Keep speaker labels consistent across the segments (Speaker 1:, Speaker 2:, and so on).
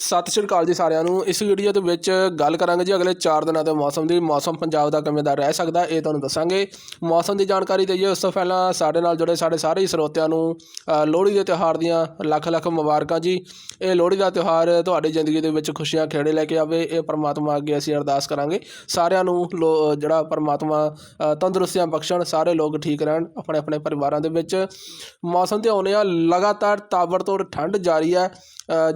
Speaker 1: ਸਤਿ ਸ਼੍ਰੀ ਅਕਾਲ ਜੀ ਸਾਰਿਆਂ ਨੂੰ। ਇਸ ਵੀਡੀਓ ਦੇ ਵਿੱਚ ਗੱਲ ਕਰਾਂਗੇ ਜੀ ਅਗਲੇ 4 ਦਿਨਾਂ ਦੇ ਮੌਸਮ ਦੀ। ਮੌਸਮ ਪੰਜਾਬ ਦਾ ਕਿਵੇਂ ਦਾ ਰਹਿ ਸਕਦਾ, ਇਹ ਤੁਹਾਨੂੰ ਦੱਸਾਂਗੇ। ਮੌਸਮ ਦੀ ਜਾਣਕਾਰੀ ਦਈਏ, ਉਸ ਤੋਂ ਪਹਿਲਾਂ ਸਾਡੇ ਨਾਲ ਜੁੜੇ ਸਾਡੇ ਸਾਰੇ ਹੀ ਸਰੋਤਿਆਂ ਨੂੰ ਲੋਹੜੀ ਦੇ ਤਿਉਹਾਰ ਦੀਆਂ ਲੱਖ ਲੱਖ ਮੁਬਾਰਕਾਂ ਜੀ। ਇਹ ਲੋਹੜੀ ਦਾ ਤਿਉਹਾਰ ਤੁਹਾਡੀ ਜ਼ਿੰਦਗੀ ਦੇ ਵਿੱਚ ਖੁਸ਼ੀਆਂ ਖੇੜੇ ਲੈ ਕੇ ਆਵੇ, ਇਹ ਪਰਮਾਤਮਾ ਅੱਗੇ ਅਸੀਂ ਅਰਦਾਸ ਕਰਾਂਗੇ। ਸਾਰਿਆਂ ਨੂੰ ਲੋ- ਜਿਹੜਾ ਪਰਮਾਤਮਾ ਤੰਦਰੁਸਤੀਆਂ ਬਖਸ਼ਣ, ਸਾਰੇ ਲੋਕ ਠੀਕ ਰਹਿਣ ਆਪਣੇ ਆਪਣੇ ਪਰਿਵਾਰਾਂ ਦੇ ਵਿੱਚ। ਮੌਸਮ ਤੇ ਆਉਨੇ ਆ ਲਗਾਤਾਰ ਤਾਬੜਤੋੜ ਠੰਡ ਜਾਰੀ ਹੈ।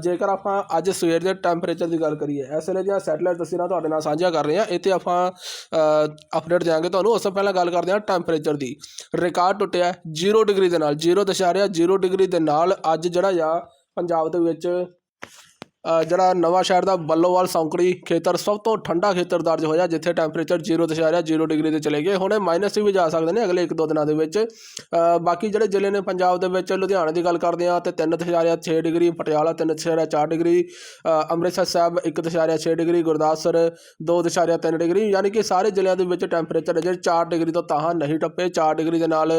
Speaker 1: ਜੇਕਰ ਆਪਾਂ ਅੱਜ ਸਵੇਰ ਦੇ ਟੈਂਪਰੇਚਰ ਦੀ ਗੱਲ ਕਰੀਏ, ਇਸ ਵੇਲੇ ਦੀਆਂ ਸੈਟਲਾਈਟ ਤਸਵੀਰਾਂ ਤੁਹਾਡੇ ਨਾਲ ਸਾਂਝੀਆਂ ਕਰ ਰਹੇ ਹਾਂ। ਇੱਥੇ ਆਪਾਂ ਅਪਡੇਟ ਦਿਆਂਗੇ ਤੁਹਾਨੂੰ। ਉਸ ਤੋਂ ਪਹਿਲਾਂ ਗੱਲ ਕਰਦੇ ਹਾਂ ਟੈਂਪਰੇਚਰ ਦੀ। ਰਿਕਾਰਡ ਟੁੱਟਿਆ 0 ਡਿਗਰੀ ਦੇ ਨਾਲ 0.0 ਡਿਗਰੀ ਦੇ ਨਾਲ। ਅੱਜ ਜਿਹੜਾ ਆ, ਪੰਜਾਬ ਦੇ ਵਿੱਚ ਜਿਹੜਾ ਨਵਾਂ ਸ਼ਹਿਰ ਦਾ ਬੱਲੋਵਾਲ ਸੌਂਕੜੀ ਖੇਤਰ ਸਭ ਤੋਂ ਠੰਡਾ ਖੇਤਰ ਦਰਜ ਹੋਇਆ, ਜਿੱਥੇ ਟੈਂਪਰੇਚਰ 0.0 ਡਿਗਰੀ ਤੇ ਚਲੇ ਗਏ। ਹੁਣੇ ਮਾਈਨਸ ਵੀ ਜਾ ਸਕਦੇ ਨੇ ਅਗਲੇ 1-2 ਦਿਨਾਂ ਦੇ ਵਿੱਚ। ਬਾਕੀ ਜਿਹੜੇ ਜ਼ਿਲ੍ਹੇ ਨੇ ਪੰਜਾਬ ਦੇ ਵਿੱਚ, ਲੁਧਿਆਣੇ ਦੀ ਗੱਲ ਕਰਦੇ ਆ ਤੇ 3.6 degree, Patiala 3.4 degree Amritsar Sahib 1.6 degree, Gurdaspur 2.3 degree. ਯਾਨੀ ਕਿ ਸਾਰੇ ਜ਼ਿਲ੍ਹਿਆਂ ਦੇ ਵਿੱਚ ਟੈਂਪਰੇਚਰ ਜਿਹੜੇ 4 ਡਿਗਰੀ ਤੋਂ ਤਾਂ ਨਹੀਂ ਟੱਪੇ 4 ਡਿਗਰੀ ਦੇ ਨਾਲ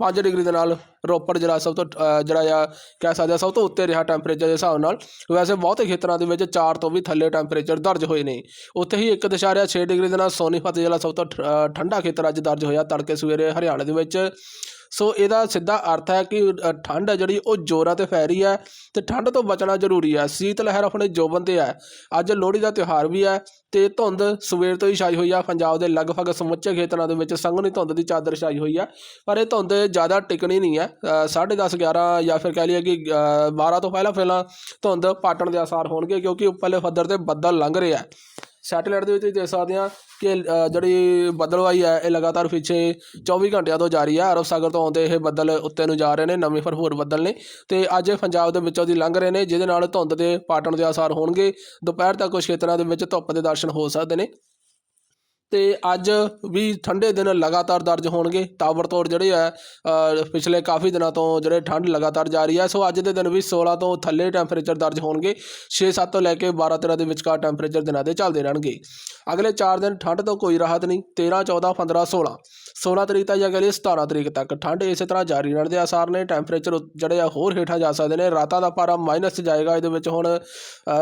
Speaker 1: 5 ਡਿਗਰੀ ਦੇ ਨਾਲ ਰੋਪੜ ਜਿਹੜਾ ਸਭ ਤੋਂ ਜਿਹੜਾ ਆ ਕਹਿ ਸਕਦੇ ਆ ਸਭ ਤੋਂ ਉੱਤੇ ਰਿਹਾ ਟੈਂਪਰੇਚਰ ਦੇ ਹਿਸਾਬ ਨਾਲ। ਵੈਸੇ ਬਹੁਤੇ ਖੇਤਰਾਂ ਦੇ ਵਿੱਚ 4 ਤੋਂ ਵੀ ਥੱਲੇ ਟੈਂਪਰੇਚਰ ਦਰਜ ਹੋਏ ਨੇ। ਉੱਥੇ ਹੀ 1.6 ਡਿਗਰੀ ਦੇ ਨਾਲ ਸੋਨੀਪਤ ਜ਼ਿਲ੍ਹਾ ਸਭ ਤੋਂ ਠ- ਠੰਡਾ ਖੇਤਰ ਅੱਜ ਦਰਜ ਹੋਇਆ ਤੜਕੇ ਸਵੇਰੇ ਹਰਿਆਣਾ ਦੇ ਵਿੱਚ। ਸੋ ਇਹਦਾ ਸਿੱਧਾ ਅਰਥ ਹੈ ਕਿ ਠੰਡ ਹੈ ਜਿਹੜੀ ਉਹ ਜ਼ੋਰਾਂ ਤੇ ਫੈ ਰਹੀ ਹੈ ਤੇ ਠੰਡ ਤੋਂ ਬਚਣਾ ਜ਼ਰੂਰੀ ਹੈ। ਸੀਤ ਲਹਿਰ ਆਪਣੇ ਜੋਬਨ ਤੇ ਹੈ। ਅੱਜ ਲੋਹੜੀ ਦਾ ਤਿਉਹਾਰ ਵੀ ਹੈ ਤੇ ਧੁੰਦ ਸਵੇਰ ਤੋਂ ਹੀ ਛਾਈ ਹੋਈ ਆ। ਪੰਜਾਬ ਦੇ ਲਗਭਗ ਸਮੁੱਚੇ ਖੇਤਰਾਂ ਦੇ ਵਿੱਚ ਸੰਘਣੀ ਧੁੰਦ ਦੀ ਚਾਦਰ ਛਾਈ ਹੋਈ ਆ ਪਰ ਇਹ ਧੁੰਦ ਜ਼ਿਆਦਾ ਟਿਕਣੀ ਨਹੀਂ ਹੈ। 10:30 11 ਜਾਂ ਫਿਰ ਕਹਿ ਲਈਏ ਕਿ ਅ, 12 ਤੋਂ ਪਹਿਲਾਂ ਪਹਿਲਾਂ ਧੁੰਦ ਪਾਟਣ ਦੇ ਆਸਾਰ ਹੋਣਗੇ ਕਿਉਂਕਿ ਉੱਪਰਲੇ ਫੱਦਰ ਤੇ ਬੱਦਲ ਲੰਘ ਰਿਹਾ ਹੈ ਸੈਟੇਲਾਈਟ ਦੇ ਵਿੱਚ ਤੁਸੀਂ ਦੇਖ ਸਕਦੇ ਆ ਕਿ ਜਿਹੜੀ ਬੱਦਲਵਾਈ ਹੈ, ਇਹ ਲਗਾਤਾਰ ਪਿੱਛੇ 24 ਘੰਟਿਆਂ ਤੋਂ ਜਾਰੀ ਹੈ। ਅਰਬ ਸਾਗਰ ਤੋਂ ਆਉਂਦੇ ਇਹ ਬੱਦਲ ਉੱਤੇ ਨੂੰ ਜਾ ਰਹੇ ਨੇ, ਨਵੇਂ ਭਰਪੂਰ ਬੱਦਲ ਨੇ। ਤੇ ਅੱਜ ਇਹ ਪੰਜਾਬ ਦੇ ਵਿੱਚੋਂ ਦੀ ਲੰਘ ਰਹੇ ਨੇ, ਜਿਹਦੇ ਨਾਲ ਧੁੰਦ ਦੇ ਪਾਟਣ ਦੇ ਆਸਾਰ ਹੋਣਗੇ। ਦੁਪਹਿਰ ਤੱਕ ਕੁਝ ਖੇਤਰਾਂ ਦੇ ਵਿੱਚ ਧੁੱਪ ਦੇ ਦਰਸ਼ਨ ਹੋ ਸਕਦੇ ਨੇ। ਤੇ ਅੱਜ ਵੀ ਠੰਡੇ ਦਿਨ ਲਗਾਤਾਰ ਦਰਜ ਹੋਣਗੇ। ਤਾਬੜਤੋੜ ਜਿਹੜੇ ਆ ਪਿਛਲੇ ਕਾਫੀ ਦਿਨਾਂ ਤੋਂ ਜਿਹੜੇ ਠੰਡ ਲਗਾਤਾਰ ਜਾਰੀ ਹੈ ਸੋ ਅੱਜ ਦੇ ਦਿਨ ਵੀ 16 ਤੋਂ ਥੱਲੇ ਟੈਂਪਰੇਚਰ ਦਰਜ ਹੋਣਗੇ। 6-7 ਤੋਂ ਲੈ ਕੇ 12-13 ਦੇ ਵਿਚਕਾਰ ਟੈਂਪਰੇਚਰ ਦਿਨਾਂ ਦੇ ਚੱਲਦੇ ਰਹਿਣਗੇ। ਅਗਲੇ 4 ਦਿਨ ਠੰਡ ਤੋਂ ਕੋਈ ਰਾਹਤ ਨਹੀਂ। 13 14 15 16 16 ਤਰੀਕ ਤੱਕ ਜਾਂ ਕਹਿ ਲਈਏ 17 ਤਰੀਕ ਤੱਕ ਠੰਡ ਇਸੇ ਤਰ੍ਹਾਂ ਜਾਰੀ ਰਹਿਣ ਦੇ ਆਸਾਰ ਨੇ। ਟੈਂਪਰੇਚਰ ਜਿਹੜੇ ਆ ਹੋਰ ਹੇਠਾਂ ਜਾ ਸਕਦੇ ਨੇ। ਰਾਤਾਂ ਦਾ ਪਾਰਾ ਮਾਈਨਸ ਜਾਏਗਾ। ਇਹਦੇ ਵਿੱਚ ਹੁਣ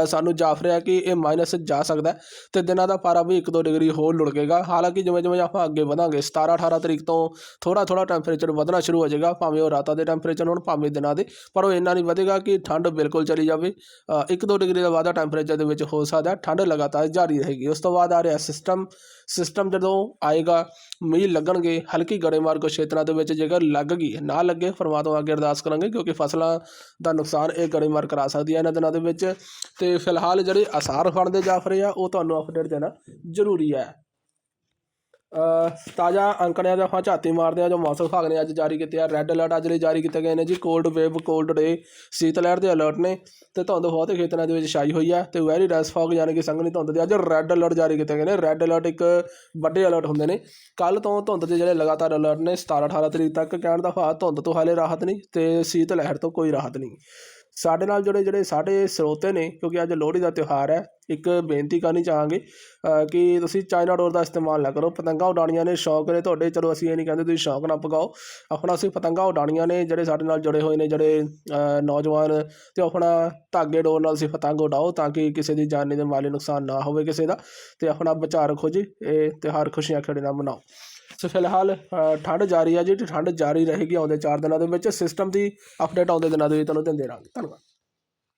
Speaker 1: ਸਾਨੂੰ ਜਾਫ ਰਿਹਾ ਕਿ ਇਹ ਮਾਈਨਸ ਜਾ ਸਕਦਾ ਹੈ ਤੇ ਦਿਨਾਂ ਦਾ ਪਾਰਾ ਵੀ 1-2 ਡਿਗਰੀ ਹੋਰ ਲੁੜ ਲੁੜਕੇਗਾ ਹਾਲਾਂਕਿ ਜਿਵੇਂ ਜਿਵੇਂ ਆਪਾਂ ਅੱਗੇ ਵਧਾਂਗੇ 17-18 ਤਰੀਕ ਤੋਂ ਥੋੜਾ ਥੋੜਾ ਟੈਂਪਰੇਚਰ ਵਧਣਾ ਸ਼ੁਰੂ ਹੋ ਜਾਏਗਾ, ਭਾਵੇਂ ਉਹ ਰਾਤਾਂ ਦੇ ਟੈਂਪਰੇਚਰ ਹੋਣ, ਭਾਵੇਂ ਦਿਨਾਂ ਦੇ, ਪਰ ਉਹ ਇੰਨਾ ਨਹੀਂ ਵਧੇਗਾ ਕਿ ਠੰਡ ਬਿਲਕੁਲ ਚਲੀ ਜਾਵੇ। 1-2 ਡਿਗਰੀ ਦਾ ਵਾਧਾ ਟੈਂਪਰੇਚਰ ਦੇ ਵਿੱਚ ਹੋ ਸਕਦਾ ਠੰਡ ਲਗਾਤਾਰ ਜਾਰੀ ਰਹੇਗੀ। ਉਸ ਤੋਂ ਬਾਅਦ ਆ ਰਿਹਾ ਸਿਸਟਮ ਸਿਸਟਮ ਜਦੋਂ ਆਏਗਾ, ਮੀਂਹ ਲੱਗਣਗੇ, ਹਲਕੀ ਗੜੇਮਾਰ ਕੁਛ ਖੇਤਰਾਂ ਦੇ ਵਿੱਚ ਜੇਕਰ ਲੱਗ ਗਈ, ਨਾ ਲੱਗੇ, ਪਰਮਾਤਮਾ ਅੱਗੇ ਅਰਦਾਸ ਕਰਾਂਗੇ ਕਿਉਂਕਿ ਫਸਲਾਂ ਦਾ ਨੁਕਸਾਨ ਇਹ ਗੜੇਮਾਰ ਕਰਾ ਸਕਦੀ ਹੈ ਇਹਨਾਂ ਦਿਨਾਂ ਦੇ ਵਿੱਚ। ਤੇ ਫਿਲਹਾਲ ਜਿਹੜੇ ਆਸਾਰ ਬਣਦੇ ਜਾਫ ਰਹੇ ਆ, ਉਹ ਤੁਹਾਨੂੰ ਅਪਡੇਟ ਦੇਣਾ ਜ਼ਰੂਰੀ ਹੈ। ਤਾਜ਼ਾ ਅੰਕੜਿਆਂ ਦਾ ਆਪਾਂ ਝਾਤੀ ਮਾਰਦੇ ਹਾਂ ਜੋ ਮੌਸਮ ਵਿਭਾਗ ਨੇ ਅੱਜ ਜਾਰੀ ਕੀਤੇ ਆ। ਰੈੱਡ ਅਲਰਟ ਅੱਜ ਲਈ ਜਾਰੀ ਕੀਤੇ ਗਏ ਨੇ ਜੀ। ਕੋਲਡ ਵੇਵ ਕੋਲਡ ਡੇ ਸੀਤ ਲਹਿਰ ਦੇ ਅਲਰਟ ਨੇ। ਤੇ ਧੁੰਦ ਬਹੁਤੇ ਖੇਤਰਾਂ ਦੇ ਵਿੱਚ ਛਾਈ ਹੋਈ ਆ ਤੇ ਵੈਰੀ ਡੈਂਸ ਫੌਗ ਯਾਨੀ ਕਿ ਸੰਘਣੀ ਧੁੰਦ ਦੇ ਅੱਜ ਰੈੱਡ ਅਲਰਟ ਜਾਰੀ ਕੀਤੇ ਗਏ ਨੇ। ਰੈੱਡ ਅਲਰਟ ਇੱਕ ਵੱਡੇ ਅਲਰਟ ਹੁੰਦੇ ਨੇ। ਕੱਲ ਤੋਂ ਧੁੰਦ ਦੇ ਜਿਹੜੇ ਲਗਾਤਾਰ ਅਲਰਟ ਨੇ 17 18 ਤਰੀਕ ਤੱਕ ਕਹਿਣ ਦਾ ਭਾਵ ਧੁੰਦ ਤੋਂ ਹਾਲੇ ਰਾਹਤ ਨਹੀਂ ਤੇ ਸੀਤ ਲਹਿਰ ਤੋਂ ਕੋਈ ਰਾਹਤ ਨਹੀਂ। ਸਾਡੇ ਨਾਲ ਜਿਹੜੇ ਜਿਹੜੇ ਸਾਡੇ ਸਰੋਤੇ ਨੇ, ਕਿਉਂਕਿ ਅੱਜ ਲੋਹੜੀ ਦਾ ਤਿਉਹਾਰ ਹੈ, ਇੱਕ ਬੇਨਤੀ ਕਰਨੀ ਚਾਹਾਂਗੇ ਕਿ ਤੁਸੀਂ ਚਾਈਨਾ ਡੋਰ ਦਾ ਇਸਤੇਮਾਲ ਨਾ ਕਰੋ। ਪਤੰਗਾਂ ਉਡਾਣੀਆਂ ਨੇ, ਸ਼ੌਕ ਨੇ ਤੁਹਾਡੇ, ਚਲੋ ਅਸੀਂ ਇਹ ਨਹੀਂ ਕਹਿੰਦੇ ਤੁਸੀਂ ਸ਼ੌਕ ਨਾ ਪਕਾਓ ਆਪਣਾ ਅਸੀਂ ਪਤੰਗਾਂ ਉਡਾਣੀਆਂ ਨੇ, ਜਿਹੜੇ ਸਾਡੇ ਨਾਲ ਜੁੜੇ ਹੋਏ ਨੇ, ਜਿਹੜੇ ਨੌਜਵਾਨ ਤੇ ਉਹ ਆਪਣਾ ਧਾਗੇ ਡੋਰ ਨਾਲ ਅਸੀਂ ਪਤੰਗ ਉਡਾਓ ਤਾਂ ਕਿ ਕਿਸੇ ਦੀ ਜਾਨੀ ਤੇ ਮਾਲੀ ਨੁਕਸਾਨ ਨਾ ਹੋਵੇ ਕਿਸੇ ਦਾ। ਤੇ ਆਪਣਾ ਬਚਾਅ ਰੱਖੋ ਜੀ ਇਹ ਤਿਉਹਾਰ ਖੁਸ਼ੀਆਂ ਖੇੜੇ ਨਾਲ ਮਨਾਓ। ਸੋ ਫਿਲਹਾਲ ਠੰਡ ਜਾਰੀ ਹੈ ਜੀ। ਠੰਡ ਜਾਰੀ ਰਹੇਗੀ ਆਉਂਦੇ 4 ਦਿਨਾਂ ਦੇ ਵਿੱਚ ਸਿਸਟਮ ਦੀ ਅਪਡੇਟ ਆਉਂਦੇ ਦਿਨਾਂ ਦੇ ਵਿੱਚ ਤੁਹਾਨੂੰ ਦਿੰਦੇ ਰਹਾਂਗੇ ਧੰਨਵਾਦ।